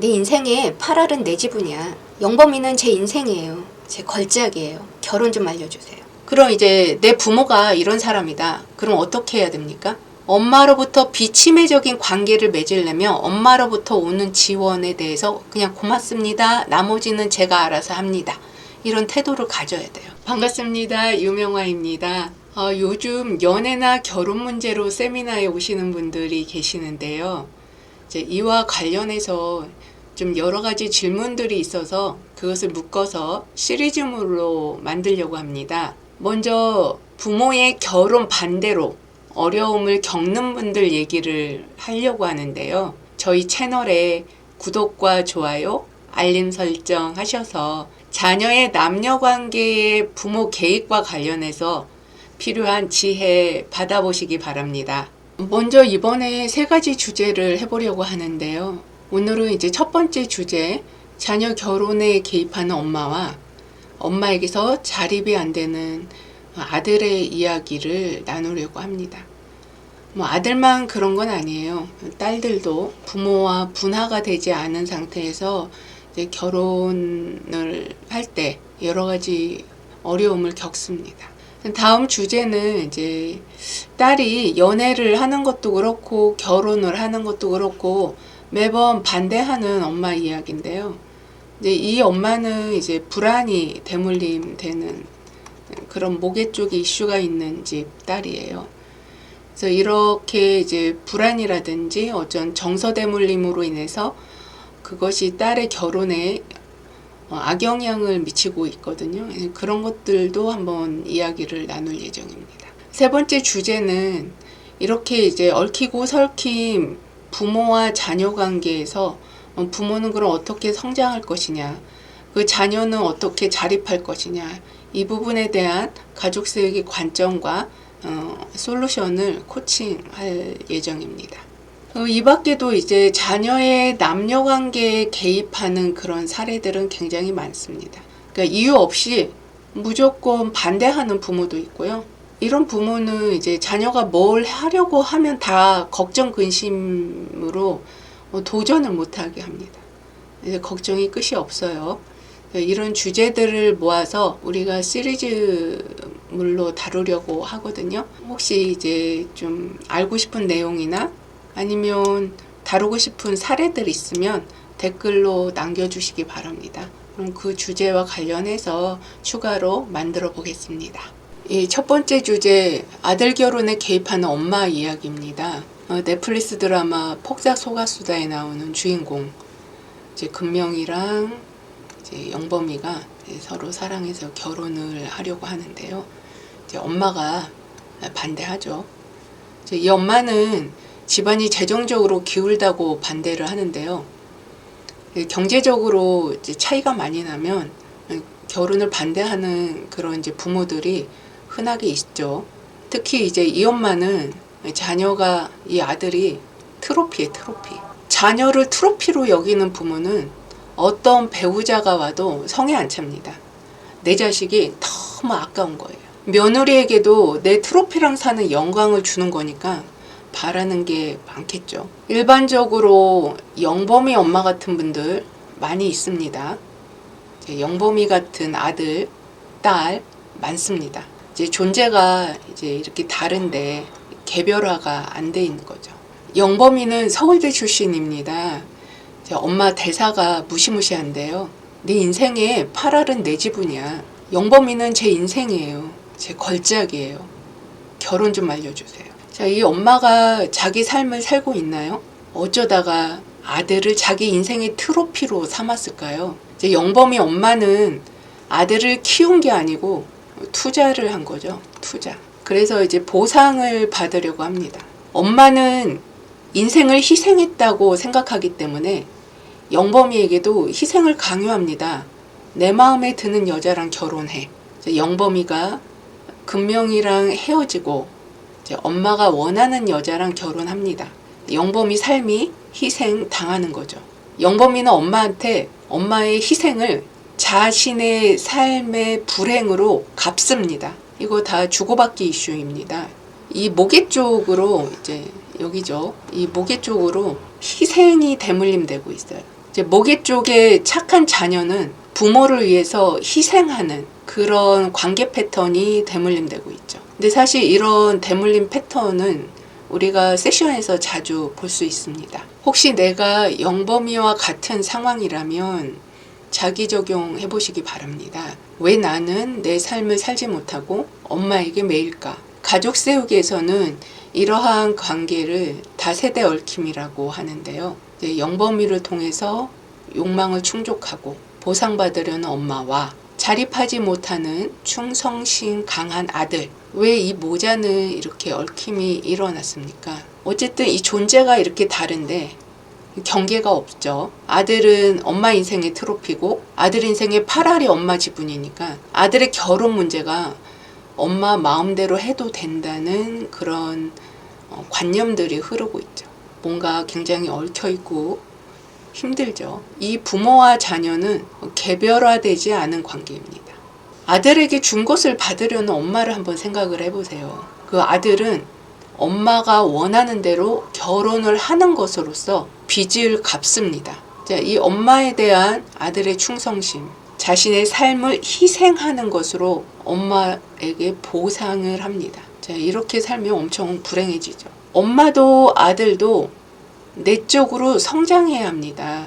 네 인생에 8알은 내 지분이야. 영범이는 제 인생이에요. 제 걸작이에요. 결혼 좀 알려주세요. 그럼 이제 내 부모가 이런 사람이다. 그럼 어떻게 해야 됩니까? 엄마로부터 비치매적인 관계를 맺으려면 엄마로부터 오는 지원에 대해서 그냥 고맙습니다. 나머지는 제가 알아서 합니다. 이런 태도를 가져야 돼요. 반갑습니다. 유명화입니다. 어, 요즘 연애나 결혼 문제로 세미나에 오시는 분들이 계시는데요. 이제 이와 관련해서 좀 여러 가지 질문들이 있어서 그것을 묶어서 시리즈물로 만들려고 합니다. 먼저 부모의 결혼 반대로 어려움을 겪는 분들 얘기를 하려고 하는데요. 저희 채널에 구독과 좋아요, 알림 설정 하셔서 자녀의 남녀 관계의 부모 개입과 관련해서 필요한 지혜 받아보시기 바랍니다. 먼저 이번에 세 가지 주제를 해보려고 하는데요. 오늘은 이제 첫 번째 주제, 자녀 결혼에 개입하는 엄마와 엄마에게서 자립이 안 되는 아들의 이야기를 나누려고 합니다. 뭐 아들만 그런 건 아니에요. 딸들도 부모와 분화가 되지 않은 상태에서 결혼을 할 때 여러 가지 어려움을 겪습니다. 다음 주제는 이제 딸이 연애를 하는 것도 그렇고 결혼을 하는 것도 그렇고 매번 반대하는 엄마 이야기인데요. 이제 이 엄마는 이제 불안이 대물림 되는 그런 목에 쪽에 이슈가 있는 집 딸이에요. 그래서 이렇게 이제 불안이라든지 어쩐 정서 대물림으로 인해서 그것이 딸의 결혼에 어, 악영향을 미치고 있거든요. 예, 그런 것들도 한번 이야기를 나눌 예정입니다. 세 번째 주제는 이렇게 이제 얽히고 설킨 부모와 자녀 관계에서 어, 부모는 그럼 어떻게 성장할 것이냐, 그 자녀는 어떻게 자립할 것이냐, 이 부분에 대한 가족세의 관점과 어, 솔루션을 코칭할 예정입니다. 어, 이 밖에도 이제 자녀의 남녀 관계에 개입하는 그런 사례들은 굉장히 많습니다. 그러니까 이유 없이 무조건 반대하는 부모도 있고요. 이런 부모는 이제 자녀가 뭘 하려고 하면 다 걱정 근심으로 어, 도전을 못하게 합니다. 이제 걱정이 끝이 없어요. 이런 주제들을 모아서 우리가 시리즈물로 다루려고 하거든요. 혹시 이제 좀 알고 싶은 내용이나 아니면 다루고 싶은 사례들 있으면 댓글로 남겨주시기 바랍니다. 그럼 그 주제와 관련해서 추가로 만들어 보겠습니다. 이 첫 번째 주제 아들 결혼에 개입하는 엄마 이야기입니다. 어, 넷플릭스 드라마 폭삭 소가수다에 나오는 주인공 이제 금명이랑 이제 영범이가 이제 서로 사랑해서 결혼을 하려고 하는데요. 이제 엄마가 반대하죠. 이제 이 엄마는 집안이 재정적으로 기울다고 반대를 하는데요. 예, 경제적으로 차이가 많이 나면 결혼을 반대하는 그런 이제 부모들이 흔하게 있죠. 특히 이제 이 엄마는 자녀가 이 아들이 트로피에 트로피. 자녀를 트로피로 여기는 부모는 어떤 배우자가 와도 성에 안 찹니다. 내 자식이 너무 아까운 거예요. 며느리에게도 내 트로피랑 사는 영광을 주는 거니까 바라는 게 많겠죠. 일반적으로 영범이 엄마 같은 분들 많이 있습니다. 이제 영범이 같은 아들, 딸 많습니다. 이제 존재가 이제 이렇게 다른데 개별화가 안 돼 있는 거죠. 영범이는 서울대 출신입니다. 엄마 대사가 무시무시한데요. 네 인생에 8알은 내 지분이야. 영범이는 제 인생이에요. 제 걸작이에요. 결혼 좀 알려주세요. 자, 이 엄마가 자기 삶을 살고 있나요? 어쩌다가 아들을 자기 인생의 트로피로 삼았을까요? 이제 영범이 엄마는 아들을 키운 게 아니고 투자를 한 거죠. 투자. 그래서 이제 보상을 받으려고 합니다. 엄마는 인생을 희생했다고 생각하기 때문에 영범이에게도 희생을 강요합니다. 내 마음에 드는 여자랑 결혼해. 영범이가 금명이랑 헤어지고 엄마가 원하는 여자랑 결혼합니다. 영범이 삶이 희생 당하는 거죠. 영범이는 엄마한테 엄마의 희생을 자신의 삶의 불행으로 갚습니다. 이거 다 주고받기 이슈입니다. 이 모계 쪽으로 이제 여기죠. 이 모계 쪽으로 희생이 대물림되고 있어요. 이제 모계 쪽에 착한 자녀는 부모를 위해서 희생하는 그런 관계 패턴이 대물림되고 있죠. 근데 사실 이런 대물림 패턴은 우리가 세션에서 자주 볼 수 있습니다. 혹시 내가 영범이와 같은 상황이라면 자기 적용해 보시기 바랍니다. 왜 나는 내 삶을 살지 못하고 엄마에게 매일까? 가족 세우기에서는 이러한 관계를 다세대 얽힘이라고 하는데요. 영범이를 통해서 욕망을 충족하고 보상받으려는 엄마와 자립하지 못하는 충성심 강한 아들. 왜 이 모자는 이렇게 얽힘이 일어났습니까? 어쨌든 이 존재가 이렇게 다른데 경계가 없죠. 아들은 엄마 인생의 트로피고 아들 인생의 파라리 엄마 지분이니까 아들의 결혼 문제가 엄마 마음대로 해도 된다는 그런 어, 관념들이 흐르고 있죠. 뭔가 굉장히 얽혀 있고 힘들죠. 이 부모와 자녀는 개별화되지 않은 관계입니다. 아들에게 준 것을 받으려는 엄마를 한번 생각을 해보세요. 그 아들은 엄마가 원하는 대로 결혼을 하는 것으로서 빚을 갚습니다. 자, 이 엄마에 대한 아들의 충성심, 자신의 삶을 희생하는 것으로 엄마에게 보상을 합니다. 자, 이렇게 살면 엄청 불행해지죠. 엄마도 아들도 내적으로 성장해야 합니다.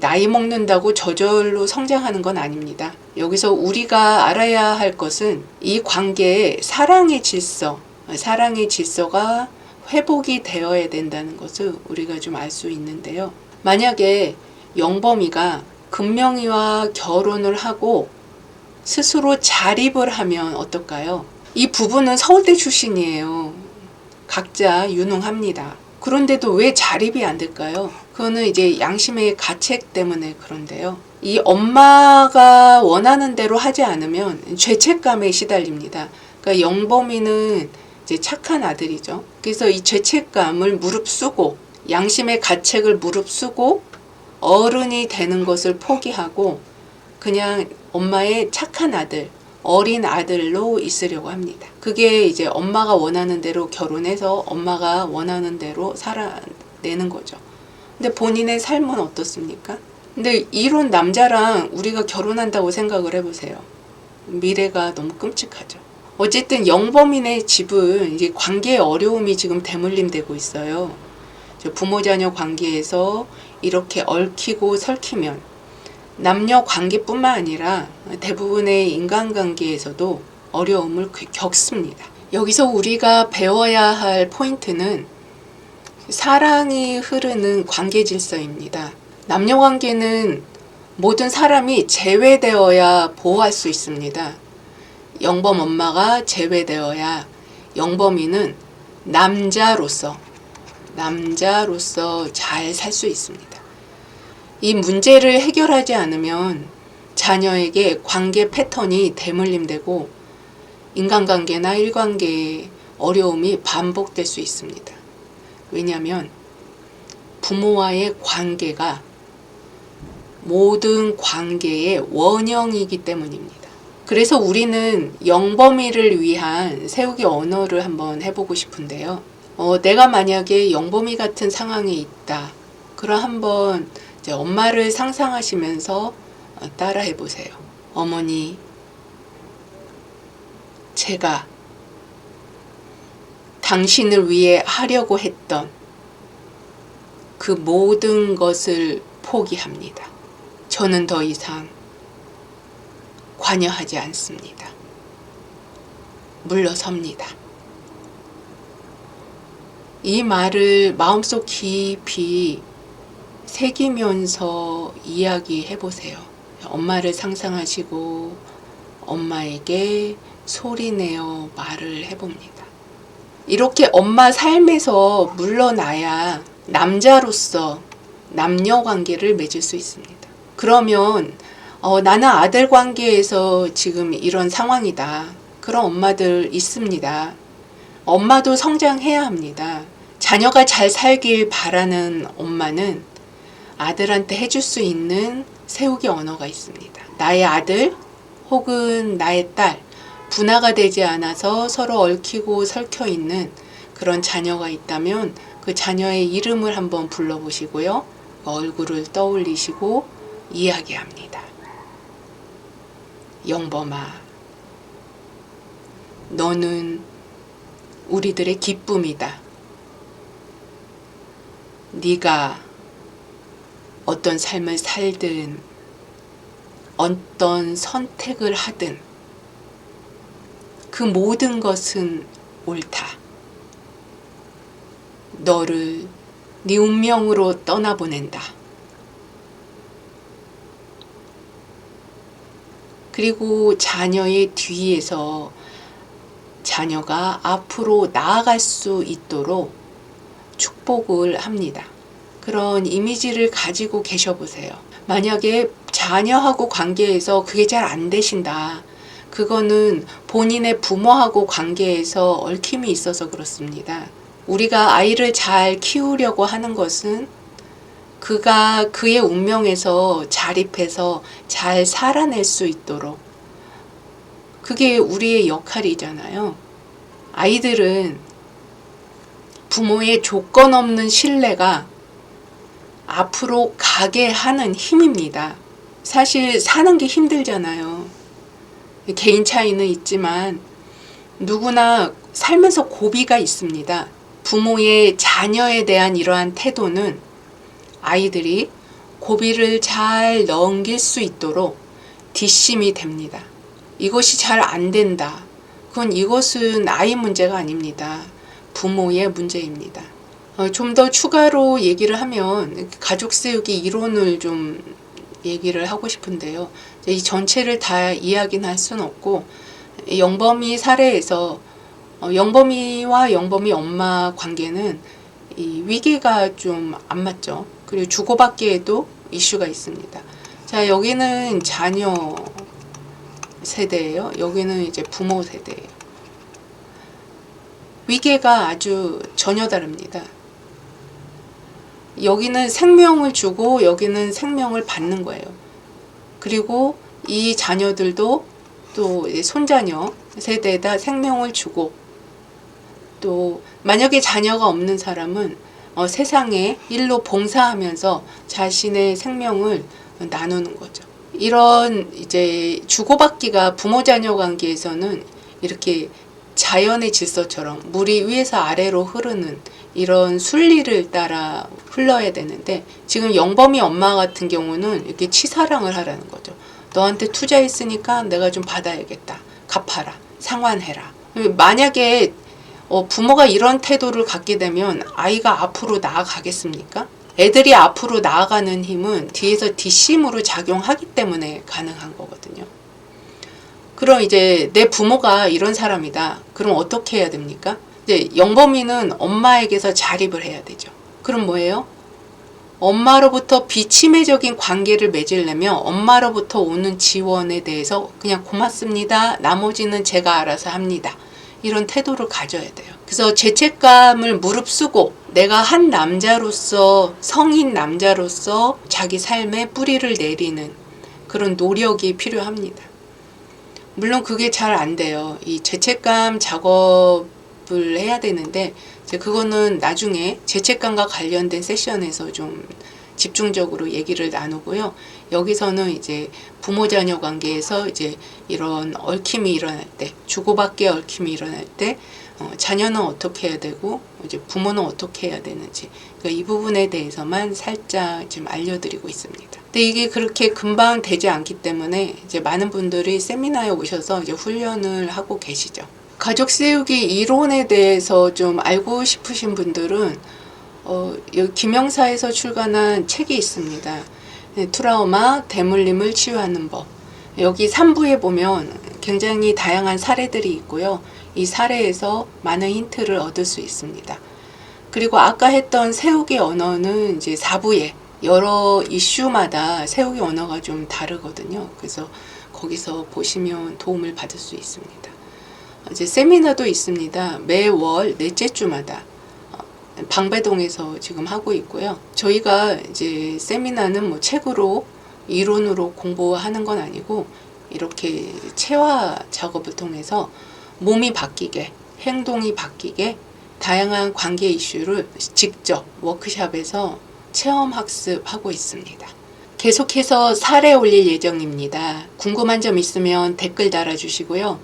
나이 먹는다고 저절로 성장하는 건 아닙니다. 여기서 우리가 알아야 할 것은 이 관계의 사랑의 질서, 사랑의 질서가 회복이 되어야 된다는 것을 우리가 좀 알 수 있는데요. 만약에 영범이가 금명이와 결혼을 하고 스스로 자립을 하면 어떨까요? 이 부부는 서울대 출신이에요. 각자 유능합니다. 그런데도 왜 자립이 안 될까요? 그거는 이제 양심의 가책 때문에 그런데요. 이 엄마가 원하는 대로 하지 않으면 죄책감에 시달립니다. 그러니까 영범이는 이제 착한 아들이죠. 그래서 이 죄책감을 무릅쓰고 양심의 가책을 무릅쓰고 어른이 되는 것을 포기하고 그냥 엄마의 착한 아들, 어린 아들로 있으려고 합니다. 그게 이제 엄마가 원하는 대로 결혼해서 엄마가 원하는 대로 살아내는 거죠. 근데 본인의 삶은 어떻습니까? 근데 이런 남자랑 우리가 결혼한다고 생각을 해보세요. 미래가 너무 끔찍하죠. 어쨌든 영범인의 집은 이제 관계의 어려움이 지금 대물림되고 있어요. 부모 자녀 관계에서 이렇게 얽히고 설키면 남녀 관계뿐만 아니라 대부분의 인간관계에서도 어려움을 겪습니다. 여기서 우리가 배워야 할 포인트는 사랑이 흐르는 관계 질서입니다. 남녀 관계는 모든 사람이 제외되어야 보호할 수 있습니다. 영범 엄마가 제외되어야 영범이는 남자로서 남자로서 잘 살 수 있습니다. 이 문제를 해결하지 않으면 자녀에게 관계 패턴이 대물림되고 인간관계나 일관계의 어려움이 반복될 수 있습니다. 왜냐하면 부모와의 관계가 모든 관계의 원형이기 때문입니다. 그래서 우리는 영범이를 위한 세우기 언어를 한번 해보고 싶은데요. 어, 내가 만약에 영범이 같은 상황에 있다. 그럼 한번 이제 엄마를 상상하시면서 어, 따라 해 보세요. 어머니, 제가 당신을 위해 하려고 했던 그 모든 것을 포기합니다. 저는 더 이상 관여하지 않습니다. 물러섭니다. 이 말을 마음속 깊이 새기면서 이야기해 보세요. 엄마를 상상하시고 엄마에게 소리내어 말을 해봅니다. 이렇게 엄마 삶에서 물러나야 남자로서 남녀 관계를 맺을 수 있습니다. 그러면 어, 나는 아들 관계에서 지금 이런 상황이다. 그런 엄마들 있습니다. 엄마도 성장해야 합니다. 자녀가 잘 살길 바라는 엄마는 아들한테 해줄 수 있는 세우기 언어가 있습니다. 나의 아들 혹은 나의 딸, 분화가 되지 않아서 서로 얽히고 설켜 있는 그런 자녀가 있다면 그 자녀의 이름을 한번 불러보시고요. 그 얼굴을 떠올리시고 이야기합니다. 영범아, 너는 우리들의 기쁨이다. 네가 어떤 삶을 살든 어떤 선택을 하든 그 모든 것은 옳다. 너를 네 운명으로 떠나보낸다. 그리고 자녀의 뒤에서 자녀가 앞으로 나아갈 수 있도록 축복을 합니다. 그런 이미지를 가지고 계셔 보세요. 만약에 자녀하고 관계에서 그게 잘 안 되신다. 그거는 본인의 부모하고 관계에서 얽힘이 있어서 그렇습니다. 우리가 아이를 잘 키우려고 하는 것은 그가 그의 운명에서 자립해서 잘 살아낼 수 있도록 그게 우리의 역할이잖아요. 아이들은 부모의 조건 없는 신뢰가 앞으로 가게 하는 힘입니다. 사실 사는 게 힘들잖아요. 개인 차이는 있지만 누구나 살면서 고비가 있습니다. 부모의 자녀에 대한 이러한 태도는 아이들이 고비를 잘 넘길 수 있도록 뒷심이 됩니다. 이것이 잘 안 된다. 그건 이것은 아이 문제가 아닙니다. 부모의 문제입니다. 어, 좀 더 추가로 얘기를 하면 가족 세우기 이론을 좀 얘기를 하고 싶은데요. 이 전체를 다 이야기는 할 수는 없고 영범이 사례에서 어, 영범이와 영범이 엄마 관계는 이 위계가 좀 안 맞죠. 그리고 주고받기에도 이슈가 있습니다. 자 여기는 자녀 세대예요. 여기는 이제 부모 세대예요. 위계가 아주 전혀 다릅니다. 여기는 생명을 주고 여기는 생명을 받는 거예요. 그리고 이 자녀들도 또 손자녀 세대에다 생명을 주고 또 만약에 자녀가 없는 사람은 어, 세상에 일로 봉사하면서 자신의 생명을 나누는 거죠. 이런 이제 주고받기가 부모 자녀 관계에서는 이렇게 자연의 질서처럼 물이 위에서 아래로 흐르는 이런 순리를 따라 흘러야 되는데 지금 영범이 엄마 같은 경우는 이렇게 치사랑을 하라는 거죠. 너한테 투자했으니까 내가 좀 받아야겠다. 갚아라. 상환해라. 만약에 어, 부모가 이런 태도를 갖게 되면 아이가 앞으로 나아가겠습니까? 애들이 앞으로 나아가는 힘은 뒤에서 뒷심으로 작용하기 때문에 가능한 거거든요. 그럼 이제 내 부모가 이런 사람이다. 그럼 어떻게 해야 됩니까? 이제 영범이는 엄마에게서 자립을 해야 되죠. 그럼 뭐예요? 엄마로부터 비치매적인 관계를 맺으려면 엄마로부터 오는 지원에 대해서 그냥 고맙습니다. 나머지는 제가 알아서 합니다. 이런 태도를 가져야 돼요. 그래서 죄책감을 무릅쓰고 내가 한 남자로서 성인 남자로서 자기 삶에 뿌리를 내리는 그런 노력이 필요합니다. 물론 그게 잘 안 돼요. 이 죄책감 작업 을 해야 되는데 이제 그거는 나중에 죄책감과 관련된 세션에서 좀 집중적으로 얘기를 나누고요. 여기서는 이제 부모 자녀 관계에서 이제 이런 얽힘이 일어날 때, 주고받기 얽힘이 일어날 때 어, 자녀는 어떻게 해야 되고 이제 부모는 어떻게 해야 되는지 그러니까 이 부분에 대해서만 살짝 좀 알려드리고 있습니다. 근데 이게 그렇게 금방 되지 않기 때문에 이제 많은 분들이 세미나에 오셔서 이제 훈련을 하고 계시죠. 가족 세우기 이론에 대해서 좀 알고 싶으신 분들은 어, 여기 김영사에서 출간한 책이 있습니다. 네, 트라우마, 대물림을 치유하는 법. 여기 3부에 보면 굉장히 다양한 사례들이 있고요. 이 사례에서 많은 힌트를 얻을 수 있습니다. 그리고 아까 했던 세우기 언어는 이제 4부에 여러 이슈마다 세우기 언어가 좀 다르거든요. 그래서 거기서 보시면 도움을 받을 수 있습니다. 이제 세미나도 있습니다. 매월 넷째 주마다 어, 방배동에서 지금 하고 있고요. 저희가 이제 세미나는 뭐 책으로 이론으로 공부하는 건 아니고 이렇게 체화 작업을 통해서 몸이 바뀌게, 행동이 바뀌게 다양한 관계 이슈를 직접 워크샵에서 체험 학습하고 있습니다. 계속해서 사례 올릴 예정입니다. 궁금한 점 있으면 댓글 달아주시고요.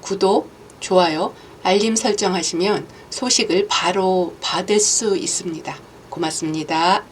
구독, 좋아요, 알림 설정하시면 소식을 바로 받을 수 있습니다. 고맙습니다.